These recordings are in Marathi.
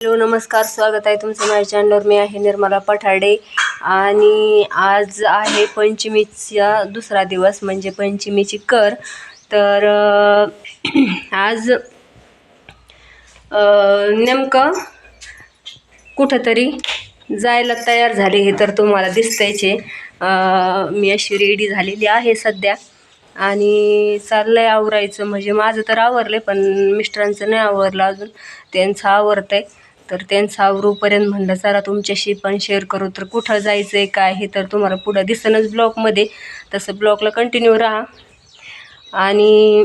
हॅलो नमस्कार स्वागत आहे तुमचं माझ्या चॅनलवर मी आहे निर्मला पठाडे आणि आज आहे पंचमीचा दुसरा दिवस म्हणजे पंचमीची कर. तर आज नेमकं कुठंतरी जायला तयार झाले हे तर तुम्हाला दिसतायचे. मी अशी रेडी झालेली आहे सध्या. आणि चाललं आहे आवरायचं म्हणजे माझं तर आवरलं पण मिस्टरांचं नाही आवरलं अजून. त्यांचं आवरतं आहे तर त्यांचं आवरूपर्यंत म्हणलं चला तुमच्याशी पण शेअर करू. तर कुठं जायचं आहे काय हे तर तुम्हाला पुढं दिसनच ब्लॉकमध्ये तसं ब्लॉकला कंटिन्यू राहा. आणि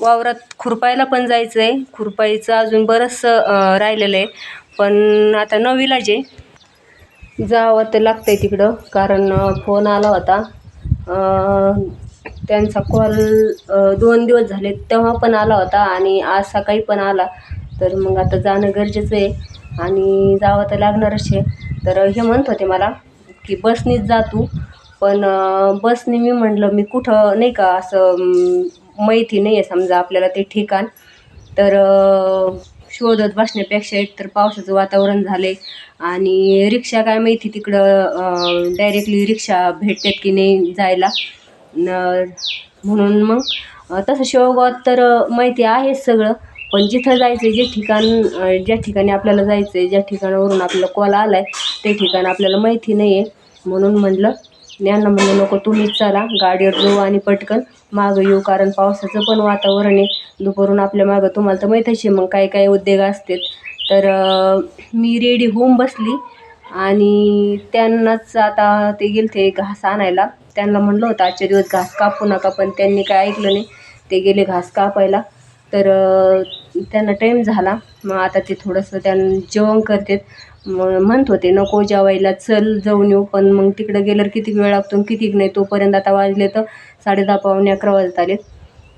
वावरात खुरपायला पण जायचं आहे खुरपाईचं अजून बरंचसं राहिलेलं आहे. पण आता नवीलाच आहे जावं तर लागतं आहे तिकडं. कारण फोन आला होता. त्यांचा कॉल दोन दिवस झाले तेव्हा पण आला होता आणि आज सकाळी पण आला. तर मग आता जाणं गरजेचं आहे. आणि जावं तर लागणारच आहे. तर हे म्हणत होते मला की बसनीच जा तू. पण बसने मी म्हटलं मी कुठं नाही का असं माहिती नाही आहे समजा आपल्याला ते ठिकाण. तर शोधत बसण्यापेक्षा एक तर पावसाचं वातावरण झाले. आणि रिक्षा काय माहिती तिकडं डायरेक्टली रिक्षा भेटतात की नाही जायला. न म्हणून मग तसं शेवगावात तर माहिती आहे सगळं. पण जिथं जायचं आहे जे ठिकाण ज्या ठिकाणी आपल्याला जायचं आहे ज्या ठिकाणावरून आपल्याला कॉल आला आहे ते ठिकाण आपल्याला माहिती नाही आहे म्हणून म्हटलं यांना म्हणलं नको तुम्हीच चला गाडीवर जाऊ आणि पटकन मागं येऊ कारण पावसाचं पण वातावरण आहे. दुपारून आपल्या मागं तुम्हाला तर माहीतच आहे मग काय काय उद्योग असतात. तर मी रेडी होऊन बसली आणि त्यांनाच आता ते गेलते घास आणायला. त्यांना म्हणलं होतं आजच्या दिवस घास कापू नका पण त्यांनी काय ऐकलं नाही ते गेले घास कापायला. तर त्यांना टाईम झाला. मग आता ते थोडंसं त्यांना जेवण करतात. मग म्हणत होते नको जेवायला चल जाऊन येऊ. पण मग तिकडं गेल्यावर किती वेळ लागतो किती नाही तोपर्यंत आता वाजले तर साडे दहा पावणे अकरा वाजत आले.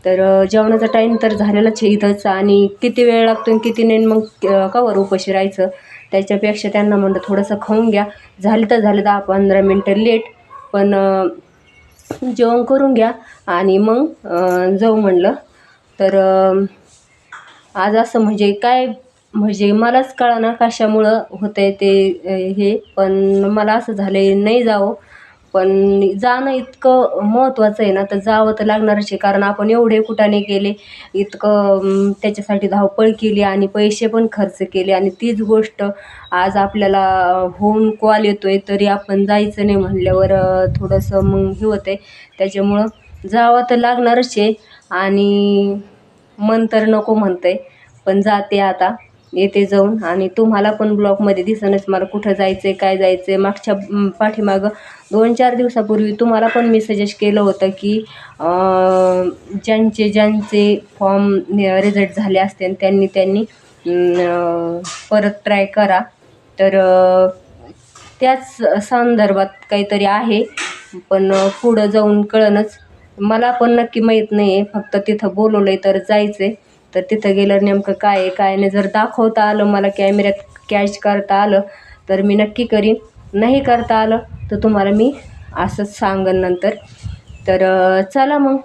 तर जेवणाचा टाईम तर झालेलाच आहे इथंच. आणि किती वेळ लागतो किती नाही मग कवर उपाशी राहायचं. त्याच्यापेक्षा त्यांना म्हणलं थोडंसं खाऊन घ्या. झाले तर झाले दहा पंधरा मिनटं लेट पण जेवण करून घ्या. आणि मग जाऊ म्हणलं. तर आज असं म्हणजे काय म्हणजे मलाच कळना कशामुळं होतं आहे ते हे पण मला असं झालं आहे नाही जावं. पण जाणं इतकं महत्त्वाचं आहे ना तर जावं तर लागणारच आहे. कारण आपण एवढे कुठाने केले इतकं त्याच्यासाठी धावपळ केली आणि पैसे पण खर्च केले. आणि तीच गोष्ट आज आपल्याला होऊन कॉल येतो आहे तरी आपण जायचं नाही म्हणल्यावर थोडंसं मग हे होतं आहे त्याच्यामुळं जावं तर लागणारच आहे. आणि मन तर नको म्हणतंय पण जाते आता येते जाऊन. आणि तुम्हाला पण ब्लॉगमध्ये दिसनच मला कुठं जायचं आहे काय जायचं आहे मागच्या पाठीमागं दोन चार दिवसापूर्वी तुम्हाला पण मी सजेस्ट केलं होतं की ज्यांचे ज्यांचे फॉर्म रिझल्ट झाले असते त्यांनी त्यांनी परत ट्राय करा. तर त्याच संदर्भात काहीतरी आहे पण पुढं जाऊन कळनच मला पण नक्की माहीत नाही आहे फक्त तिथं बोलवलं आहे तर जायचं आहे तर तिथं गेल्यावर नेमकं काय आहे काय नाही. जर दाखवता आलं मला कॅमेऱ्यात कॅच करता आलं तर मी नक्की करीन. नाही करता आलं तर तुम्हाला मी असंच सांगेन नंतर. तर चला मग.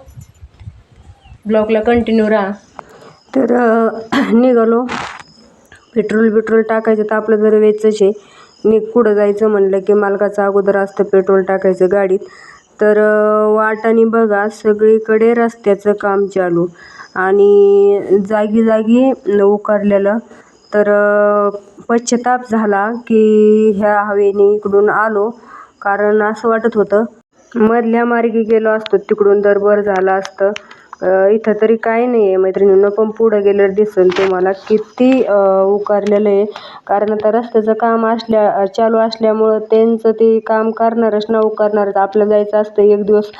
ब्लॉगला कंटिन्यू राहा. तर निघालो. पेट्रोल बिट्रोल टाकायचं तर आपलं जर वेचच आहे. मी कुठं जायचं म्हणलं की मालकाचं अगोदर असतं पेट्रोल टाकायचं गाडीत. तर वाटाने बघा सगळीकडे रस्त्याचं काम चालू. आणि जागी जागी उकारलेलं. तर पश्चाताप झाला की ह्या हवेने इकडून आलो. कारण असं वाटत होतं मधल्या मार्गी गेलो असतो तिकडून तर बरं झालं असतं. इथं तरी काय नाही आहे मैत्रिणींना पण पुढं गेल्यावर दिसेल तुम्हाला किती उकारलेलं आहे. कारण आता रस्त्याचं काम असल्या चालू असल्यामुळं त्यांचं ते काम करणारच ना उकारणारच. आपलं जायचं असतं एक दिवस.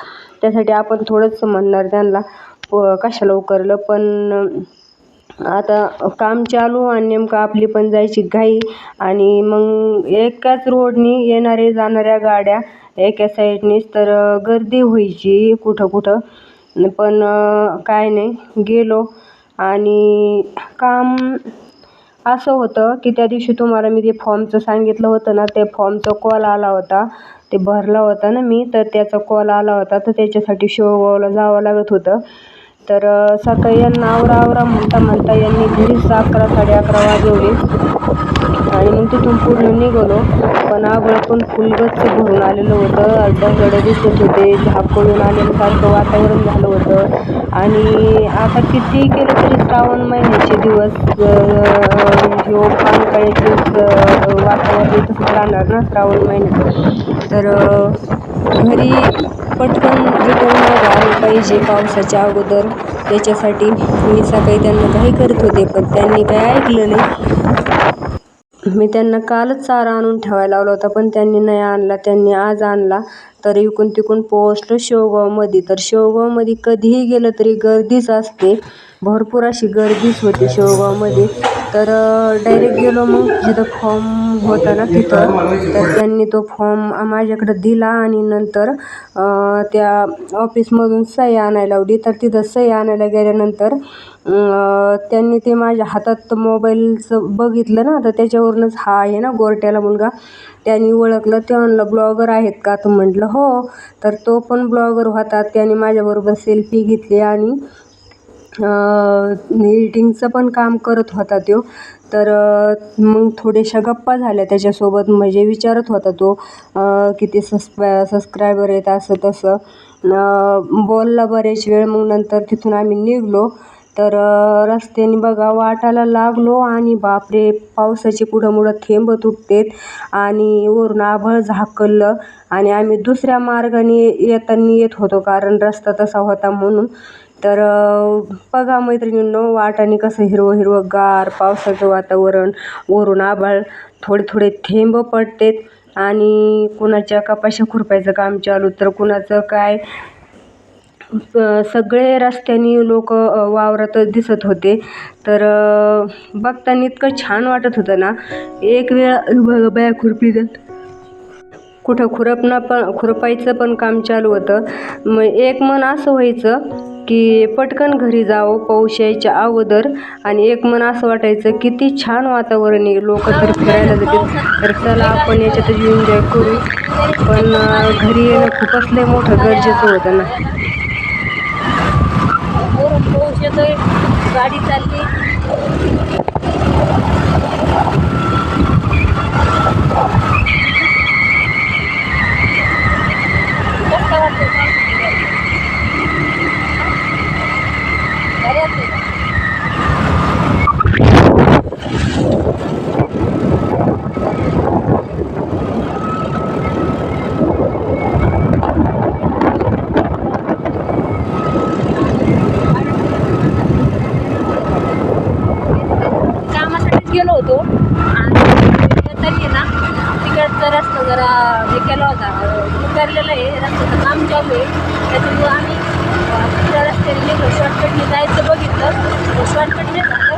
त्यासाठी आपण थोडंच म्हणणार त्यांना प कशाला उकारलं. पण आता काम चालू आणि नेमकं आपली पण जायची घाई. आणि मग एकाच रोडनी येणारे जाणाऱ्या गाड्या एका साईडनीच तर गर्दी व्हायची कुठं कुठं पण काय नाही. गेलो आणि काम असं होतं की त्या दिवशी तुम्हाला मी ते फॉर्मचं सांगितलं होतं ना ते फॉर्मचा कॉल आला होता. ते भरला होता ना मी तर त्याचा कॉल आला होता. तर त्याच्यासाठी शिवगावला जावं लागत होतं. तर सकाळी यांना आवरा आवरा म्हणता म्हणता यांनी घरीच अकरा साडे अकरा वाजवले आणि मग तिथून पूर्ण निघालो. पण आगळ पण फुलगच्च भरून आलेलं होतं. दगडं दिसत होते. झापळून आलेल्यासारखं वातावरण झालं होतं. आणि आता किती केलं तरी श्रावण महिन्याचे दिवस जो पानकळ्याचे दिवस वातावरण तसंच राहणार ना श्रावण महिन्यात. तर घरी पटकन रिटर्न आलं पाहिजे पावसाच्या अगोदर. त्याच्यासाठी मी सकाळी त्यांना काही करत होते पण त्यांनी काही ऐकलं नाही. मी त्यांना कालच चारा आणून ठेवायला लावला होता पण त्यांनी नाही आणला. त्यांनी आज आणला तर इकून तिकून पोहोचलो शेवगावमध्ये. तर शेवगावमध्ये कधीही गेलं तरी गर्दीच असते. भरपूर अशी गर्दीच होती शेवगावमध्ये. तर डायरेक्ट गेलो मग जिथं फॉर्म होता ना तिथं. तर त्यांनी तो फॉर्म माझ्याकडं दिला आणि नंतर त्या ऑफिसमधून सही आणायला लावली. तर तिथं सही आणायला गेल्यानंतर त्यांनी ते माझ्या हातात मोबाईलचं बघितलं ना तर त्याच्यावरूनच हा आहे ना गोरट्याला मुलगा. त्यांनी ओळखलं ते म्हणलं ब्लॉगर आहेत का? तू म्हटलं हो. तर तो पण ब्लॉगर होता. त्याने माझ्याबरोबर सेल्फी घेतली आणि एडिटिंगचं पण काम करत होता तो. तर मग थोड्याशा गप्पा झाल्या त्याच्यासोबत. म्हणजे विचारत होता तो किती सस्क्राय सबस्क्रायबर आहेत असं तसं. बोलला बरेच वेळ. मग नंतर तिथून आम्ही निघालो. तर रस्त्याने बघा वाटायला लागलो आणि बापरे पावसाचे पुढं मुठं थेंब तुटतेत आणि वरून आभळ झाकलं आणि आम्ही दुसऱ्या मार्गाने येताना येत होतो कारण रस्ता तसा होता म्हणून. तर बघा मैत्रिणींनो आणि कसं हिरवं हिरवं गार पावसाचं वातावरण वरून आभाळ थोडे थोडे थेंब पडतेत आणि कुणाच्या कपाशा खुरपायचं काम चालू तर कुणाचं काय सगळे रस्त्यानी लोक वावरातच दिसत होते. तर बघताना इतकं छान वाटत होतं ना. एक वेळ बघा बाया खुरपी देत कुठं खुरपणं पण खुरपायचं पण काम चालू होतं. मग एक मन असं व्हायचं की पटकन घरी जावं पाऊस यायच्या अगोदर. आणि एक मन असं वाटायचं किती छान वातावरण आहे. लोक तर फिरायला जातात. तर चला आपण याच्यातच एन्जॉय करू. पण घरी येणं खूपच लय मोठं गरजेचं होतं ना. वरून पाऊस येतोय. गाडी चालली कसं वाटतंय पावसाची गाडी? गाडी असते का? कामासाठीच गेलो होतो आणि येताना ना तिकडचा रस्ता जरा हे केला होता. उतरलेला आहे रस्त्याचं काम चालू आहे. त्याच्यामुळं आम्ही अं, दुसऱ्या रस्त्याने निघलो. शॉर्टकटने जायचं बघितलं. शॉर्टकटने झालं.